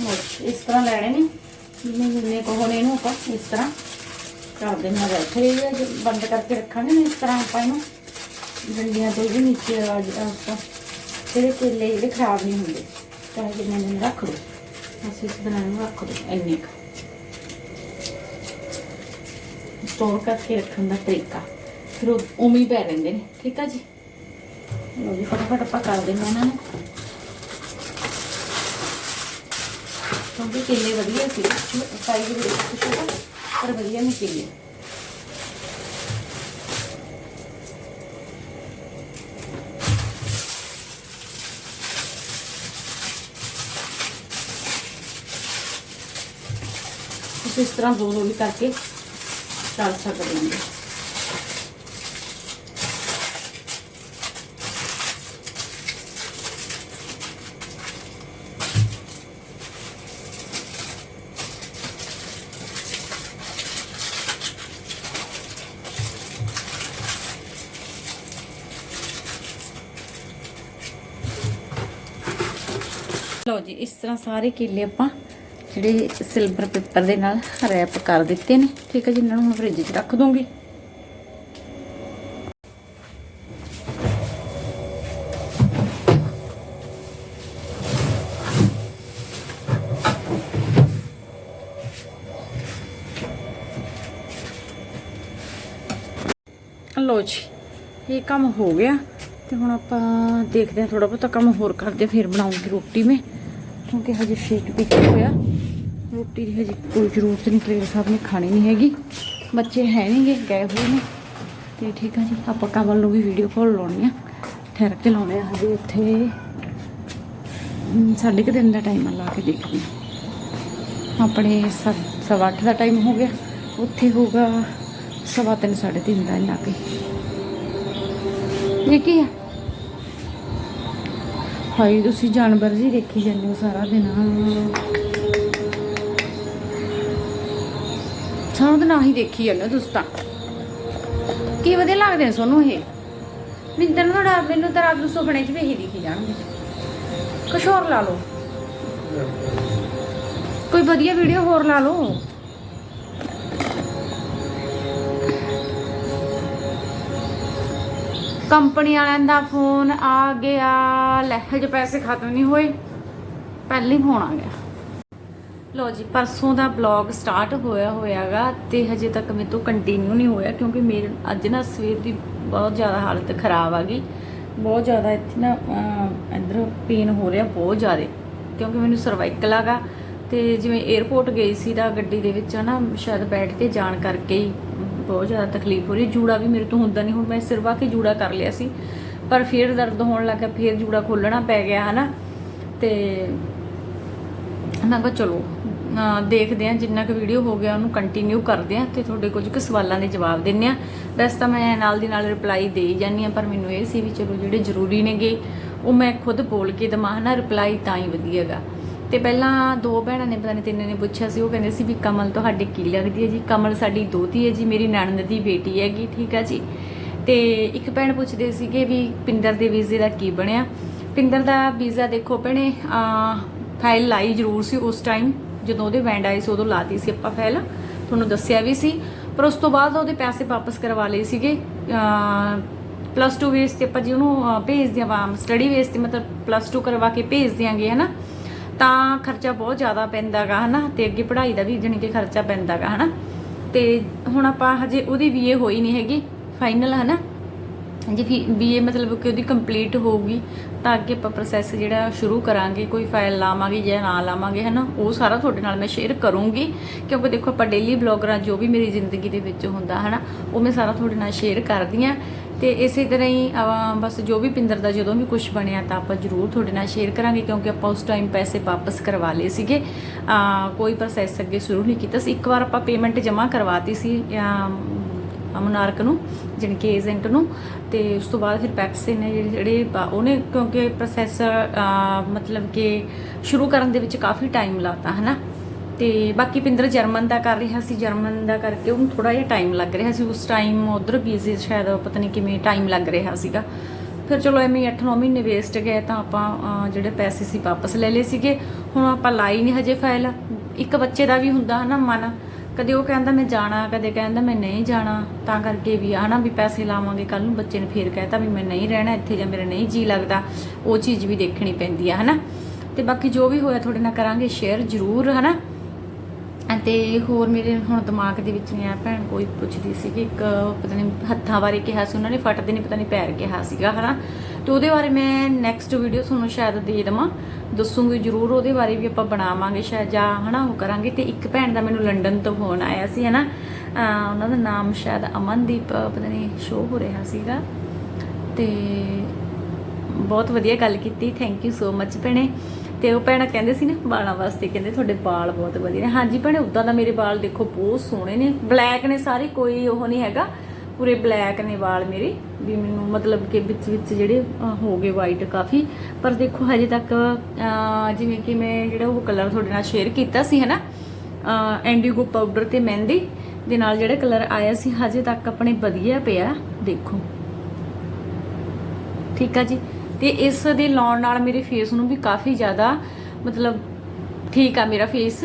ਮੁੱਛ ਇਸ ਤਰ੍ਹਾਂ ਲੈਣੇ ਨੇ। ਜਿੰਨੇ ਜਿੰਨੇ ਕੋ ਹੋਣੇ ਇਹਨੂੰ ਆਪਾਂ ਇਸ ਤਰ੍ਹਾਂ ਕਰ ਦੇਣਾ ਬੈਠੇ ਇਹ ਬੰਦ ਕਰਕੇ ਰੱਖਾਂਗੇ ਨਾ ਇਸ ਤਰ੍ਹਾਂ ਆਪਾਂ ਇਹਨੂੰ। ਡੰਡੀਆਂ ਤੋਂ ਵੀ ਨੀਚੇ ਆ ਆਪਾਂ ਜਿਹੜੇ ਕੇਲੇ ਜਿਹੜੇ ਖਰਾਬ ਨਹੀਂ ਹੁੰਦੇ ਚਾਹੇ ਜਿੰਨੇ ਦਿਨ ਰੱਖ ਲਓ। ਅਸੀਂ ਇਸ ਦਿਨਾਂ ਨੂੰ ਰੱਖ ਲਓ, ਇੰਨੇ ਕੁ। ਸਟੋਰ ਕਰਕੇ ਰੱਖਣ ਦਾ ਤਰੀਕਾ। ਫਿਰ ਉਹ ਉਵੇਂ ਹੀ ਪੈ ਰਹਿੰਦੇ ਨੇ, ਠੀਕ ਆ ਜੀ? ਲਓ ਜੀ, ਫਟਾਫਟ ਆਪਾਂ ਕਰ ਦਿੰਦੇ ਹਾਂ ਇਹਨਾਂ ਨੂੰ। ਕਿਉਂਕਿ ਕੇਲੇ ਵਧੀਆ ਸੀ। ਸਾਈਜ਼ ਵੀ ਛੋਟਾ ਪਰ ਵਧੀਆ ਨਹੀਂ ਕੇਲੇ। ਇਸ ਤਰ੍ਹਾਂ ਦੋ ਦੋ ਵੀ ਕਰਕੇ ਤਲ ਸਕਦੇ ਹੋ। ਤਰ੍ਹਾਂ ਸਾਰੇ ਕੇਲੇ ਆਪਾਂ ਜਿਹੜੇ ਸਿਲਵਰ ਪੇਪਰ ਦੇ ਨਾਲ ਰੈਪ ਕਰ ਦਿੱਤੇ ਨੇ। ਠੀਕ ਹੈ ਜੀ, ਇਹਨਾਂ ਨੂੰ ਮੈਂ ਫ੍ਰਿਜ 'ਚ ਰੱਖ ਦੂੰਗੀ। ਲਓ ਜੀ, ਇਹ ਕੰਮ ਹੋ ਗਿਆ ਤੇ ਹੁਣ ਆਪਾਂ ਦੇਖਦੇ ਹਾਂ ਥੋੜਾ ਬਹੁਤਾ ਕੰਮ ਹੋਰ ਕਰਦੇ ਫਿਰ ਬਣਾਉਂਗੀ ਰੋਟੀ ਮੈਂ। ਕਿਉਂਕਿ ਹਜੇ ਸ਼ੇਕ ਵੀ ਨਹੀਂ ਹੋਇਆ। ਰੋਟੀ ਦੀ ਹਜੇ ਕੋਈ ਜ਼ਰੂਰਤ ਨਹੀਂ ਕਲੀਅਰ ਸਾਹਿਬ ਨੇ ਖਾਣੀ ਨਹੀਂ ਹੈਗੀ। ਬੱਚੇ ਹੈ ਨਹੀਂਗੇ ਗਏ ਹੋਏ ਨੇ। ਤੇ ਠੀਕ ਆ ਜੀ ਆਪਾਂ ਕਮਲ ਨੂੰ ਵੀ ਵੀਡੀਓ ਕਾਲ ਲਾਉਣੀ ਆ। ਠਹਿਰ ਕੇ ਲਾਉਣੇ ਆ ਹਜੇ ਇੱਥੇ। ਹਮ, ਸਾਢੇ ਕੁ ਦਿਨ ਦਾ ਟਾਈਮ ਆ ਲਾ ਕੇ ਦੇਖਦੇ ਹਾਂ ਆਪਣੇ ਸੱਤ- ਸਵਾ ਅੱਠ ਦਾ ਟਾਈਮ ਹੋ ਗਿਆ। ਉੱਥੇ ਹੋਊਗਾ ਸਵਾ ਤਿੰਨ ਸਾਢੇ ਤਿੰਨ ਦਾ ਇੰਨਾ ਕੇ। ਇਹ ਕੀ ਆ? ਹਾਏ, ਤੁਸੀਂ ਜਾਨਵਰ ਜੀ ਦੇਖੀ ਜਾਂਦੇ ਹੋ ਸਾਰਾ ਦਿਨ। ਸਾਰਾ ਦਿਨ ਆਹੀ ਦੇਖੀ ਜਾਂਦੇ ਹੋ ਤੁਸੀਂ ਤਾਂ। ਕੀ ਵਧੀਆ ਲੱਗਦੇ ਨੇ ਸੋਨੂੰ ਇਹ? ਮੈਨੂੰ ਤਾਂ ਨਾ ਮੈਨੂੰ ਤਾਂ ਰਾਤ ਨੂੰ ਸੁਪਨੇ 'ਚ ਵੀ ਇਹੀ ਦਿਖੀ ਜਾਣਗੇ। ਕੁਛ ਹੋਰ ਲਾ ਲਓ। ਕੋਈ ਵਧੀਆ ਵੀਡੀਓ ਹੋਰ ਲਾ ਲਓ। ਕੰਪਨੀ ਵਾਲਿਆਂ ਦਾ ਫੋਨ ਆ ਗਿਆ। ਲੈ ਹਜੇ ਪੈਸੇ ਖਤਮ ਨਹੀਂ ਹੋਏ। ਪਹਿਲੇ ਹੀ ਫੋਨ ਆ ਗਿਆ। ਲੋ ਜੀ ਪਰਸੋਂ ਦਾ ਬਲੌਗ ਸਟਾਰਟ ਹੋਇਆ ਹੋਇਆਗਾ ਤੇ ਹਜੇ ਤੱਕ ਮੇਰੇ ਤੋਂ ਕੰਟੀਨਿਊ ਨਹੀਂ ਹੋਇਆ ਕਿਉਂਕਿ ਮੇਰੇ ਅੱਜ ਨਾ ਸਵੇਰ ਦੀ ਬਹੁਤ ਜ਼ਿਆਦਾ ਹਾਲਤ ਖਰਾਬ ਆ ਗਈ। ਬਹੁਤ ਜ਼ਿਆਦਾ ਇੱਥੇ ਨਾ ਅਹ, ਪੇਨ ਹੋ ਰਿਹਾ ਬਹੁਤ ਜ਼ਿਆਦਾ ਕਿਉਂਕਿ ਮੈਨੂੰ ਸਰਵਾਈਕਲ ਆਗਾ ਤੇ ਜਿਵੇਂ 에어ਪੋਰਟ ਗਈ ਸੀ ਤਾਂ ਗੱਡੀ ਦੇ ਵਿੱਚ ਨਾ ਸ਼ਾਇਦ ਬੈਠ ਕੇ ਜਾਣ ਕਰਕੇ ਹੀ ਬਹੁਤ ਜ਼ਿਆਦਾ ਤਕਲੀਫ ਹੋ ਰਹੀ ਜੂੜਾ ਵੀ ਮੇਰੇ ਤੋਂ ਹੁੰਦਾ ਨਹੀਂ। ਹੁਣ ਮੈਂ ਸਿਰਵਾ ਕੇ ਜੂੜਾ ਕਰ ਲਿਆ ਸੀ। ਪਰ ਫਿਰ ਦਰਦ ਹੋਣ ਲੱਗਾ ਫਿਰ ਜੂੜਾ ਖੋਲਣਾ ਪੈ ਗਿਆ, ਹਨਾ? ਤੇ ਮੈਂ ਕਿਹਾ ਚਲੋ ਦੇਖਦੇ ਆ ਜਿੰਨਾ ਕੁ ਵੀਡੀਓ ਹੋ ਗਿਆ, ਉਹਨੂੰ ਕੰਟੀਨਿਊ ਕਰਦੇ ਆ ਤੇ ਤੁਹਾਡੇ ਕੁਝ ਕੁ ਸਵਾਲਾਂ ਦੇ ਜਵਾਬ ਦਿੰਨੇ ਆ ਵੈਸੇ ਤਾਂ ਮੈਂ ਨਾਲ ਦੀ ਨਾਲ ਰਿਪਲਾਈ ਦੇ ਹੀ ਜਾਂਦੀ ਆ ਪਰ ਮੈਨੂੰ ਇਹ ਸੀ ਵੀ ਚਲੋ ਜਿਹੜੇ ਜ਼ਰੂਰੀ ਨੇਗੇ, ਉਹ ਮੈਂ ਖੁਦ ਬੋਲ ਕੇ ਦਮਾ ਹਨਾ? ਰਿਪਲਾਈ ਤਾਂ ਹੀ ਵਧੀਆਗਾ ਤੇ ਪਹਿਲਾਂ ਦੋ ਭੈਣਾਂ ਨੇ ਪਤਾ ਨਹੀਂ ਤਿੰਨ ਨੇ ਪੁੱਛਿਆ ਸੀ ਉਹ ਕਹਿੰਦੇ ਸੀ ਵੀ ਕਮਲ ਤੁਹਾਡੇ ਕੀ ਲੱਗਦੀ ਹੈ ਜੀ? ਕਮਲ ਸਾਡੀ ਦੋਤੀ ਹੈ ਜੀ ਮੇਰੀ ਨਣਦ ਦੀ ਬੇਟੀ ਹੈਗੀ ਠੀਕ ਆ ਜੀ? ਤੇ ਇੱਕ ਭੈਣ ਪੁੱਛਦੇ ਸੀਗੇ ਵੀ ਪਿੰਦਰ ਦੇ ਵੀਜ਼ੇ ਦਾ ਕੀ ਬਣਿਆ? ਪਿੰਦਰ ਦਾ ਵੀਜ਼ਾ ਦੇਖੋ ਭੈਣੇ ਫਾਈਲ ਲਾਈ ਜ਼ਰੂਰ ਸੀ ਉਸ ਟਾਈਮ ਜਦੋਂ ਉਹਦੇ ਵੈਂਡ ਆਈ ਸੀ ਉਦੋਂ ਲਾਤੀ ਸੀ ਆਪਾਂ ਫਾਈਲ ਤੁਹਾਨੂੰ ਦੱਸਿਆ ਵੀ ਸੀ ਪਰ ਉਸ ਤੋਂ ਬਾਅਦ ਉਹਦੇ ਪੈਸੇ ਵਾਪਸ ਕਰਵਾ ਲਏ ਸੀਗੇ ਪਲੱਸ 2 ਬੇਸ ਤੇ ਆਪਾਂ ਜੀ ਉਹਨੂੰ ਅਹ, ਭੇਜ ਦਿਆਂ ਸਟੱਡੀ ਬੇਸ ਤੇ ਮਤਲਬ ਪਲੱਸ 2 ਕਰਵਾ ਕੇ ਭੇਜ ਦਿਆਂਗੇ ਹਨਾ? ਤਾਂ ਖਰਚਾ ਬਹੁਤ ਜ਼ਿਆਦਾ ਪੈਂਦਾਗਾ, ਹਨਾ? ਤੇ ਅੱਗੇ ਪੜ੍ਹਾਈ ਦਾ ਵੀ ਜਾਣੀ ਕਿ ਖਰਚਾ ਪੈਂਦਾਗਾ, ਹਨਾ? ਤੇ ਹੁਣ ਆਪਾਂ ਹਜੇ ਉਹਦੀ ਬੀਏ ਹੋਈ ਨਹੀਂ ਹੈਗੀ ਫਾਈਨਲ ਹਨਾ? ਜੀ ਬੀਏ ਮਤਲਬ ਕਿ ਉਹਦੀ ਕੰਪਲੀਟ ਹੋਊਗੀ, ਤਾਂ ਅੱਗੇ ਆਪਾਂ ਪ੍ਰੋਸੈਸ ਜਿਹੜਾ ਸ਼ੁਰੂ ਕਰਾਂਗੇ, ਕੋਈ ਫਾਈਲ ਲਾਵਾਂਗੇ ਜਾਂ ਨਾ ਲਾਵਾਂਗੇ, ਹਨਾ? ਉਹ ਸਾਰਾ ਤੁਹਾਡੇ ਨਾਲ ਮੈਂ ਸ਼ੇਅਰ ਕਰੂੰਗੀ, ਕਿਉਂਕਿ ਦੇਖੋ ਆਪਾਂ ਡੇਲੀ ਬਲੌਗਰਾਂ ਜੋ ਵੀ ਮੇਰੀ ਜ਼ਿੰਦਗੀ ਦੇ ਵਿੱਚ ਹੁੰਦਾ, ਹਨਾ? ਉਹ ਮੈਂ ਸਾਰਾ ਤੁਹਾਡੇ ਨਾਲ ਸ਼ੇਅਰ ਕਰਦੀ ਆ ਤੇ ਇਸੇ ਤਰ੍ਹਾਂ ਹੀ ਬਸ ਜੋ ਵੀ ਪਿੰਦਰ ਦਾ ਜਦੋਂ ਵੀ ਕੁਝ ਬਣਿਆ ਤਾਂ ਆਪਾਂ ਜ਼ਰੂਰ ਤੁਹਾਡੇ ਨਾਲ ਸ਼ੇਅਰ ਕਰਾਂਗੇ ਕਿਉਂਕਿ ਆਪਾਂ ਉਸ ਟਾਈਮ ਪੈਸੇ ਵਾਪਸ ਕਰਵਾ ਲਏ ਸੀਗੇ। ਕੋਈ ਪ੍ਰੋਸੈਸ ਅੱਗੇ ਸ਼ੁਰੂ ਨਹੀਂ ਕੀਤਾ ਸੀ। ਇੱਕ ਵਾਰ ਆਪਾਂ ਪੇਮੈਂਟ ਜਮ੍ਹਾਂ ਕਰਵਾਤੀ ਸੀ ਅਹ, ਨੂੰ ਜਾਣੀ ਕਿ ਏਜੰਟ ਨੂੰ। ਤੇ ਉਸ ਤੋਂ ਬਾਅਦ ਫਿਰ ਪੈਪਸੇ ਨੇ ਜਿਹੜੇ ਜਿਹੜੇ ਉਹਨੇ ਕਿਉਂਕਿ ਪ੍ਰੋਸੈਸ ਮਤਲਬ ਕਿ ਸ਼ੁਰੂ ਕਰਨ ਦੇ ਵਿੱਚ ਕਾਫੀ ਟਾਈਮ ਲਾਤਾ ਹਨਾ? ਤੇ ਬਾਕੀ ਪਿੰਦਰ ਜਰਮਨ ਦਾ ਕਰ ਰਿਹਾ ਸੀ, ਜਰਮਨ ਦਾ ਕਰਕੇ ਉਹਨੂੰ ਥੋੜਾ ਜਿਹਾ ਟਾਈਮ ਲੱਗ ਰਿਹਾ ਸੀ, ਉਸ ਟਾਈਮ ਉਧਰ ਵੀਜ਼ੇ ਸ਼ਾਇਦ ਪਤਾ ਨਹੀਂ ਕਿਵੇਂ ਟਾਈਮ ਲੱਗ ਰਿਹਾ ਸੀਗਾ। ਫਿਰ ਚਲੋ ਐਵੇਂ 8-9 ਮਹੀਨੇ ਵੇਸਟ ਗਏ ਤਾਂ ਆਪਾਂ ਜਿਹੜੇ ਪੈਸੇ ਸੀ ਵਾਪਸ ਲੈ ਲਏ ਸੀਗੇ। ਹੁਣ ਆਪਾਂ ਲਾਈ ਨਹੀਂ ਹਜੇ ਫਾਈਲ ਇੱਕ ਬੱਚੇ ਦਾ ਵੀ ਹੁੰਦਾ ਹਨਾ ਮਨ। ਕਦੇ ਉਹ ਕਹਿੰਦਾ ਮੈਂ ਜਾਣਾ, ਕਦੇ ਕਹਿੰਦਾ ਮੈਂ ਨਹੀਂ ਜਾਣਾ। ਤਾਂ ਕਰਕੇ ਵੀ ਆ ਹਨਾ ਵੀ ਪੈਸੇ ਲਾਵਾਂਗੇ ਕੱਲ ਨੂੰ ਬੱਚੇ ਨੇ ਫੇਰ ਕਹਿਤਾ ਵੀ ਮੈਂ ਨਹੀਂ ਰਹਿਣਾ, ਇੱਥੇ ਜਾਂ ਮੇਰਾ ਨਹੀਂ ਜੀ ਲੱਗਦਾ। ਉਹ ਚੀਜ਼ ਵੀ ਦੇਖਣੀ ਪੈਂਦੀ ਆ ਹਨਾ। ਤੇ ਬਾਕੀ ਜੋ ਵੀ ਹੋਇਆ ਤੁਹਾਡੇ ਨਾਲ ਕਰਾਂਗੇ ਸ਼ੇਅਰ ਜ਼ਰੂਰ ਹਨਾ। ਅਤੇ ਹੋਰ ਮੇਰੇ ਹੁਣ ਦਿਮਾਗ ਦੇ ਵਿੱਚ ਨਹੀਂ ਆ ਭੈਣ ਕੋਈ ਪੁੱਛਦੀ ਸੀ ਕਿ ਇੱਕ ਪਤਾ ਨਹੀਂ ਹੱਥਾਂ ਬਾਰੇ ਕਿਹਾ ਸੀ, ਉਹਨਾਂ ਨੇ ਫਟਦੇ ਨਹੀਂ ਪਤਾ ਨਹੀਂ ਪੈਰ ਕਿਹਾ ਸੀਗਾ, ਹਨਾ? ਤੇ ਉਹਦੇ ਬਾਰੇ ਮੈਂ ਨੈਕਸਟ ਵੀਡੀਓ ਤੁਹਾਨੂੰ ਸ਼ਾਇਦ ਦੇ ਦੇਵਾਂ। ਦੱਸੂਗੀ ਜ਼ਰੂਰ, ਉਹਦੇ ਬਾਰੇ ਵੀ ਆਪਾਂ ਬਣਾਵਾਂਗੇ ਸ਼ਾਇਦ, ਜਾਂ ਹਨਾ, ਉਹ ਕਰਾਂਗੇ। ਤੇ ਇੱਕ ਭੈਣ ਦਾ ਮੈਨੂੰ ਲੰਡਨ ਤੋਂ ਫੋਨ ਆਇਆ ਸੀ, ਹਨਾ? ਅਹ ਉਹਨਾਂ ਦਾ ਨਾਮ ਸ਼ਾਇਦ ਅਮਨਦੀਪ, ਪਤਾ ਨਹੀਂ ਸ਼ੋਅ ਹੋ ਰਿਹਾ ਸੀਗਾ। ਤੇ ਬਹੁਤ ਵਧੀਆ ਗੱਲ ਕੀਤੀ ਥੈਂਕ ਯੂ ਸੋ ਮੱਚ ਭੈਣੇ। ਤੇ ਉਹ ਭੈਣਾਂ ਕਹਿੰਦੇ ਸੀ ਨਾ ਵਾਲਾਂ ਵਾਸਤੇ, ਕਹਿੰਦੇ ਤੁਹਾਡੇ ਵਾਲ ਬਹੁਤ ਵਧੀਆ ਨੇ। ਹਾਂਜੀ ਭੈਣੇ ਉਦਾਂ ਦਾ ਮੇਰੇ ਵਾਲ ਦੇਖੋ ਬਹੁਤ ਸੋਹਣੇ ਨੇ। ਬਲੈਕ ਨੇ ਸਾਰੇ, ਕੋਈ ਉਹ ਨਹੀਂ ਹੈਗਾ। ਪੂਰੇ ਬਲੈਕ ਨੇ ਵਾਲ ਮੇਰੇ। ਵੀ ਮੈਨੂੰ ਮਤਲਬ ਕਿ ਵਿੱਚ ਵਿੱਚ ਜਿਹੜੇ ਹੋ ਗਏ ਵਾਈਟ ਕਾਫੀ। ਪਰ ਦੇਖੋ ਹਜੇ ਤੱਕ ਜਿਵੇਂ ਕਿ ਮੈਂ ਜਿਹੜਾ ਉਹ ਕਲਰ ਤੁਹਾਡੇ ਨਾਲ ਸ਼ੇਅਰ ਕੀਤਾ ਸੀ, ਹਨਾ? ਐਂਡੀਗੋ ਪਾਊਡਰ ਤੇ ਮਹਿੰਦੀ ਦੇ ਨਾਲ ਜਿਹੜਾ ਕਲਰ ਆਇਆ ਸੀ, ਹਜੇ ਤੱਕ ਆਪਣੇ ਵਧੀਆ ਪਿਆ। ਦੇਖੋ। ਠੀਕ ਆ ਜੀ? ਤੇ ਇਸ ਦੇ ਲਾਉਣ ਨਾਲ ਮੇਰੇ ਫੇਸ ਨੂੰ ਵੀ ਕਾਫੀ ਜ਼ਿਆਦਾ ਮਤਲਬ ਠੀਕ ਆ ਮੇਰਾ ਫੇਸ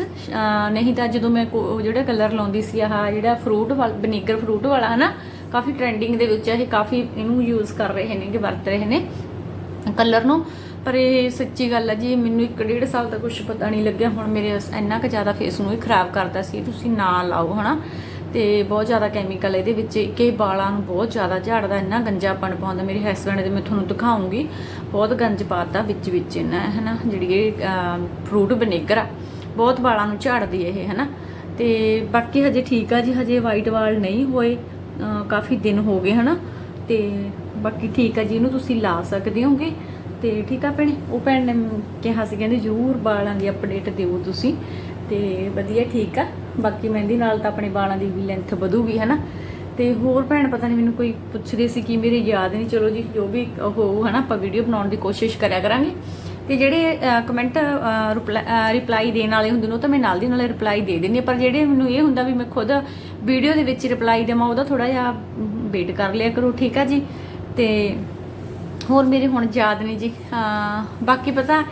ਨਹੀਂ ਤਾਂ ਜਦੋਂ ਮੈਂ ਕੋ- ਜਿਹੜਾ ਕਲਰ ਲਾਉਂਦੀ ਸੀ, ਆਹ ਜਿਹੜਾ ਫਰੂਟ ਵਾਲਾ ਵਿਨੀਗਰ ਫਰੂਟ ਵਾਲਾ, ਹਨਾ, ਕਾਫੀ ਟ੍ਰੈਂਡਿੰਗ ਦੇ ਵਿੱਚ ਇਹ, ਕਾਫੀ ਇਹਨੂੰ ਯੂਜ਼ ਕਰ ਰਹੇ ਨੇ ਕਿ ਵਰਤ ਰਹੇ ਨੇ ਕਲਰ ਨੂੰ। ਪਰ ਇਹ ਸੱਚੀ ਗੱਲ ਹੈ ਜੀ, ਮੈਨੂੰ ਇੱਕ ਡੇਢ ਸਾਲ ਤੱਕ ਕੁਝ ਪਤਾ ਨਹੀਂ ਲੱਗਿਆ, ਹੁਣ ਮੇਰੇ ਇੰਨਾ ਕੁ ਜ਼ਿਆਦਾ ਫੇਸ ਨੂੰ ਹੀ ਖਰਾਬ ਕਰਦਾ ਸੀ, ਤੁਸੀਂ ਨਾ ਲਾਓ, ਹਨਾ। ਤੇ ਬਹੁਤ ਜ਼ਿਆਦਾ ਕੈਮੀਕਲ ਇਹਦੇ ਵਿੱਚ ਇੱਕ ਇਹ ਵਾਲਾਂ ਨੂੰ ਬਹੁਤ ਜ਼ਿਆਦਾ ਝਾੜਦਾ, ਇੰਨਾ ਗੰਜਾਪਣ ਪਾਉਂਦਾ। ਮੇਰੇ ਹਸਬੰਡ ਦੇ ਮੈਂ ਤੁਹਾਨੂੰ ਦਿਖਾਉਂਗੀ, ਬਹੁਤ ਗੰਜ ਪਾਤਾ ਵਿੱਚ ਵਿੱਚ ਇਹਨਾਂ, ਹਨਾ? ਜਿਹੜੀ ਇਹ ਫਰੂਟ ਵਿਨੇਗਰ ਆ, ਬਹੁਤ ਵਾਲਾਂ ਨੂੰ ਝਾੜਦੀ ਇਹ, ਹਨਾ? ਤੇ ਬਾਕੀ ਹਜੇ ਠੀਕ ਆ ਜੀ, ਹਜੇ ਵਾਈਟ ਵਾਲ ਨਹੀਂ ਹੋਏ ਕਾਫੀ ਦਿਨ ਹੋ ਗਏ, ਹਨਾ? ਤੇ ਬਾਕੀ ਠੀਕ ਆ ਜੀ, ਇਹਨੂੰ ਤੁਸੀਂ ਲਾ ਸਕਦੇ ਹੋਗੇ। ਤੇ ਠੀਕ ਆ ਭੈਣੇ, ਉਹ ਭੈਣ ਨੇ ਕਿਹਾ ਸੀ, ਕਹਿੰਦੇ ਜ਼ਰੂਰ ਵਾਲਾਂ ਦੀ ਅਪਡੇਟ ਦਿਓ ਤੁਸੀਂ। ਤੇ ਵਧੀਆ ਠੀਕ ਆ। ਬਾਕੀ ਮਹਿੰਦੀ ਨਾਲ ਤਾਂ ਆਪਣੇ ਵਾਲਾਂ ਦੀ ਵੀ ਲੈਂਥ ਵਧੂਗੀ, ਹਨਾ? ਤੇ ਹੋਰ ਭੈਣ, ਪਤਾ ਨਹੀਂ ਮੈਨੂੰ ਕੋਈ ਪੁੱਛਦੇ ਸੀ ਕਿ ਮੇਰੇ ਯਾਦ ਨਹੀਂ, ਚਲੋ ਜੀ, ਜੋ ਵੀ ਉਹ ਹਨਾ, ਆਪਾਂ ਵੀਡੀਓ ਬਣਾਉਣ ਦੀ ਕੋਸ਼ਿਸ਼ ਕਰਿਆ ਕਰਾਂਗੇ। ਤੇ ਜਿਹੜੇ ਕਮੈਂਟ ਰਿਪਲਾਈ ਦੇਣ ਵਾਲੇ ਹੁੰਦੇ ਨੇ, ਉਹ ਤਾਂ ਮੈਂ ਨਾਲ ਦੀ ਨਾਲ ਰਿਪਲਾਈ ਦੇ ਦਿੰਦੀ ਪਰ ਜਿਹੜੇ ਮੈਨੂੰ ਇਹ ਹੁੰਦਾ ਵੀ ਮੈਂ ਖੁਦ ਵੀਡੀਓ ਦੇ ਵਿੱਚ ਰਿਪਲਾਈ ਦੇਵਾਂ, ਉਹਦਾ ਥੋੜਾ ਜਿਹਾ ਵੇਟ ਕਰ ਲਿਆ ਕਰੋ, ਠੀਕ ਆ ਜੀ? ਤੇ ਹੋਰ ਮੇਰੇ ਹੁਣ ਯਾਦ ਨਹੀਂ ਜੀ ਬਾਕੀ ਪਤਾ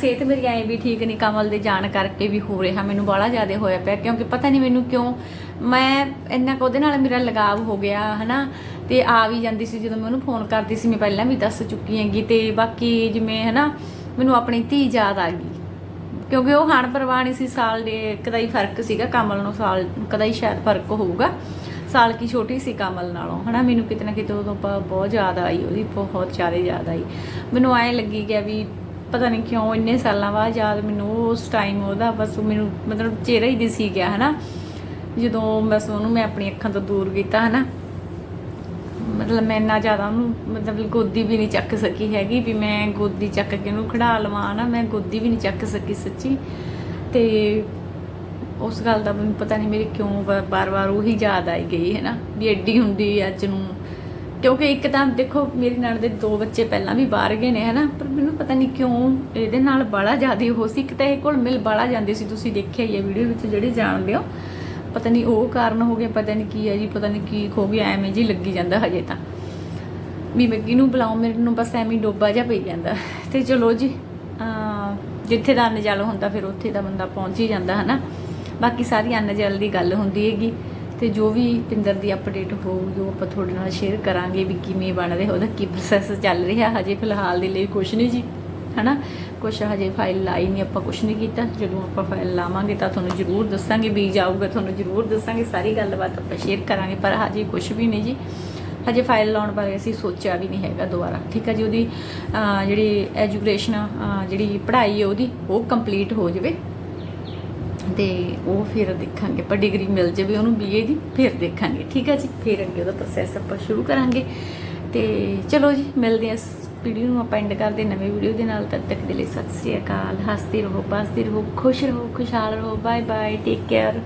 ਸਿਹਤ ਮੇਰੀ ਐ ਵੀ ਠੀਕ ਨਹੀਂ, ਕਮਲ ਦੇ ਜਾਣ ਕਰਕੇ ਵੀ ਹੋ ਰਿਹਾ, ਮੈਨੂੰ ਬੜਾ ਜ਼ਿਆਦਾ ਹੋਇਆ ਪਿਆ, ਕਿਉਂਕਿ ਪਤਾ ਨਹੀਂ ਮੈਨੂੰ ਕਿਉਂ ਮੈਂ ਇੰਨਾ ਕੁ ਉਹਦੇ ਨਾਲ ਮੇਰਾ ਲਗਾਵ ਹੋ ਗਿਆ, ਹਨਾ, ਤੇ ਆ ਵੀ ਜਾਂਦੀ ਸੀ ਜਦੋਂ ਮੈਂ ਉਹਨੂੰ ਫੋਨ ਕਰਦੀ ਸੀ, ਮੈਂ ਪਹਿਲਾਂ ਵੀ ਦੱਸ ਚੁੱਕੀ ਹੈਗੀ, ਤੇ ਬਾਕੀ ਜਿਵੇਂ, ਹਨਾ, ਮੈਨੂੰ ਆਪਣੀ ਧੀ ਯਾਦ ਆ ਗਈ, ਕਿਉਂਕਿ ਉਹ ਹਣ ਪਰਵਾਣੀ ਸੀ, ਸਾਲ ਦੇ ਕਦਾ ਹੀ ਫ਼ਰਕ ਸੀਗਾ, ਕਮਲ ਨੂੰ ਸਾਲ ਕਦਾ ਹੀ ਸ਼ਾਇਦ ਫ਼ਰਕ ਹੋਊਗਾ, ਸਾਲ ਕੀ ਛੋਟੀ ਸੀ ਕਮਲ ਨਾਲੋਂ, ਹਨਾ, ਮੈਨੂੰ ਕਿਤੇ ਨਾ ਕਿਤੇ ਉਦੋਂ ਪ- ਬਹੁਤ ਯਾਦ ਆਈ, ਉਹਦੀ ਬਹੁਤ ਜ਼ਿਆਦਾ ਯਾਦ ਆਈ, ਮੈਨੂੰ ਐਂ ਲੱਗੀ ਗਿਆ ਵੀ ਪਤਾ ਨਹੀਂ ਕਿਉਂ ਇੰਨੇ ਸਾਲਾਂ ਬਾਅਦ ਯਾਦ ਮੈਨੂੰ ਉਸ ਟਾਈਮ ਉਹਦਾ ਬਸ ਮੈਨੂੰ ਮਤਲਬ ਚਿਹਰਾ ਹੀ ਦਿਸੀ ਗਿਆ, ਹਨਾ। ਜਦੋਂ ਬਸ ਉਹਨੂੰ ਮੈਂ ਆਪਣੀ ਅੱਖਾਂ ਤੋਂ ਦੂਰ ਕੀਤਾ, ਹਨਾ। ਮਤਲਬ ਮੈਂ ਇੰਨਾ ਜ਼ਿਆਦਾ ਉਹਨੂੰ ਮਤਲਬ ਗੋਦੀ ਵੀ ਨਹੀਂ ਚੱਕ ਸਕੀ ਹੈਗੀ ਵੀ ਮੈਂ ਗੋਦੀ ਚੱਕ ਕੇ ਉਹਨੂੰ ਖੜਾ ਲਵਾਂ ਨਾ ਮੈਂ ਗੋਦੀ ਵੀ ਨਹੀਂ ਚੱਕ ਸਕੀ ਸੱਚੀ। ਤੇ ਉਸ ਗੱਲ ਦਾ ਮੈਨੂੰ ਪਤਾ ਨਹੀਂ ਮੇਰੇ ਕਿਉਂ ਬਾਰ-ਬਾਰ ਉਹੀ ਯਾਦ ਆਈ ਗਈ ਹੈ ਨਾ ਵੀ ਐਡੀ ਹੁੰਦੀ ਅੱਜ ਨੂੰ। ਕਿਉਂਕਿ ਇੱਕ ਤਾਂ ਦੇਖੋ, ਮੇਰੇ ਨਾਲ ਦੇ ਦੋ ਬੱਚੇ ਪਹਿਲਾਂ ਵੀ ਬਾਹਰ ਗਏ ਨੇ, ਹਨਾ? ਪਰ ਮੈਨੂੰ ਪਤਾ ਨਹੀਂ ਕਿਉਂ ਇਹਦੇ ਨਾਲ ਬੜਾ ਜ਼ਿਆਦਾ ਹੋ ਸੀ। ਇੱਕ ਤਾਂ ਇਹ ਕੋਲ ਮਿਲ ਬੜਾ ਜਾਂਦੇ ਸੀ, ਤੁਸੀਂ ਦੇਖਿਆ ਹੀ ਹੈ ਵੀਡੀਓ ਵਿੱਚ ਜਿਹੜੇ ਜਾਣਦੇ ਹੋ। ਪਤਾ ਨਹੀਂ ਉਹ ਕਾਰਨ ਹੋ ਗਿਆ ਪਤਾ ਨਹੀਂ ਕੀ ਹੈ ਜੀ, ਪਤਾ ਨਹੀਂ ਕੀ ਹੋ ਗਿਆ, ਐਵੇਂ ਜੀ ਲੱਗੀ ਜਾਂਦਾ ਹਜੇ ਤਾਂ। ਵੀ ਮੈਂ ਕਿਹਨੂੰ ਬੁਲਾਉਂ ਮੇਰੇ ਨੂੰ ਬਸ ਐਵੇਂ ਡੋਬਾ ਜਿਹਾ ਪਈ ਜਾਂਦਾ। ਤੇ ਚਲੋ ਜੀ ਜਿੱਥੇ ਦਾ ਅੰਨ ਜਲ ਹੁੰਦਾ, ਫਿਰ ਉੱਥੇ ਦਾ ਬੰਦਾ ਪਹੁੰਚ ਹੀ ਜਾਂਦਾ, ਹਨਾ? ਬਾਕੀ ਸਾਰੀ ਅੰਨ ਜਲ ਦੀ ਗੱਲ ਹੁੰਦੀ ਹੈਗੀ। ਤੇ ਜੋ ਵੀ ਪਿੰਦਰ ਦੀ ਅਪਡੇਟ ਹੋਊਗੀ ਉਹ ਆਪਾਂ ਤੁਹਾਡੇ ਨਾਲ ਸ਼ੇਅਰ ਕਰਾਂਗੇ ਵੀ ਕਿਵੇਂ ਬਣ ਰਿਹਾ, ਉਹਦਾ ਕੀ ਪ੍ਰੋਸੈਸ ਚੱਲ ਰਿਹਾ। ਹਜੇ ਫਿਲਹਾਲ ਦੇ ਲਈ ਕੁਝ ਨਹੀਂ ਜੀ, ਹਨਾ? ਕੁਛ ਹਜੇ ਫਾਈਲ ਲਾਈ ਨਹੀਂ, ਆਪਾਂ ਕੁਝ ਨਹੀਂ ਕੀਤਾ। ਜਦੋਂ ਆਪਾਂ ਫਾਈਲ ਲਾਵਾਂਗੇ ਤਾਂ ਤੁਹਾਨੂੰ ਜ਼ਰੂਰ ਦੱਸਾਂਗੇ, ਬੀਜ ਆਊਗਾ, ਤੁਹਾਨੂੰ ਜ਼ਰੂਰ ਦੱਸਾਂਗੇ, ਸਾਰੀ ਗੱਲਬਾਤ ਆਪਾਂ ਸ਼ੇਅਰ ਕਰਾਂਗੇ, ਪਰ ਹਜੇ ਕੁਝ ਵੀ ਨਹੀਂ ਜੀ। ਹਜੇ ਫਾਈਲ ਲਾਉਣ ਬਾਰੇ ਅਸੀਂ ਸੋਚਿਆ ਵੀ ਨਹੀਂ ਹੈਗਾ ਦੁਬਾਰਾ, ਠੀਕ ਹੈ ਜੀ? ਉਹਦੀ ਜਿਹੜੀ ਐਜੂਕੇਸ਼ਨ ਜਿਹੜੀ ਪੜ੍ਹਾਈ ਹੈ ਉਹਦੀ, ਉਹ ਕੰਪਲੀਟ ਹੋ ਜਾਵੇ। ਤੇ ਉਹ ਫਿਰ ਦੇਖਾਂਗੇ ਆਪਾਂ ਡਿਗਰੀ ਮਿਲ ਜਾਵੇ ਉਹਨੂੰ ਬੀਏ ਦੀ, ਫਿਰ ਦੇਖਾਂਗੇ। ਠੀਕ ਹੈ ਜੀ? ਫਿਰ ਅੱਗੇ ਉਹਦਾ ਪ੍ਰੋਸੈਸ ਆਪਾਂ ਸ਼ੁਰੂ ਕਰਾਂਗੇ। ਤੇ ਚਲੋ ਜੀ, ਮਿਲਦੇ ਹਾਂ ਇਸ ਵੀਡੀਓ ਨੂੰ, ਆਪਾਂ ਐਂਡ ਕਰਦੇ ਹਾਂ ਨਵੇਂ ਵੀਡੀਓ ਦੇ ਨਾਲ। ਤਦ ਤੱਕ ਦੇ ਲਈ ਸਤਿ ਸ੍ਰੀ ਅਕਾਲ। ਹੱਸਦੇ ਰਹੋ ਬਸਦੇ ਰਹੋ, ਖੁਸ਼ ਰਹੋ, ਖੁਸ਼ਹਾਲ ਰਹੋ। Bye bye take care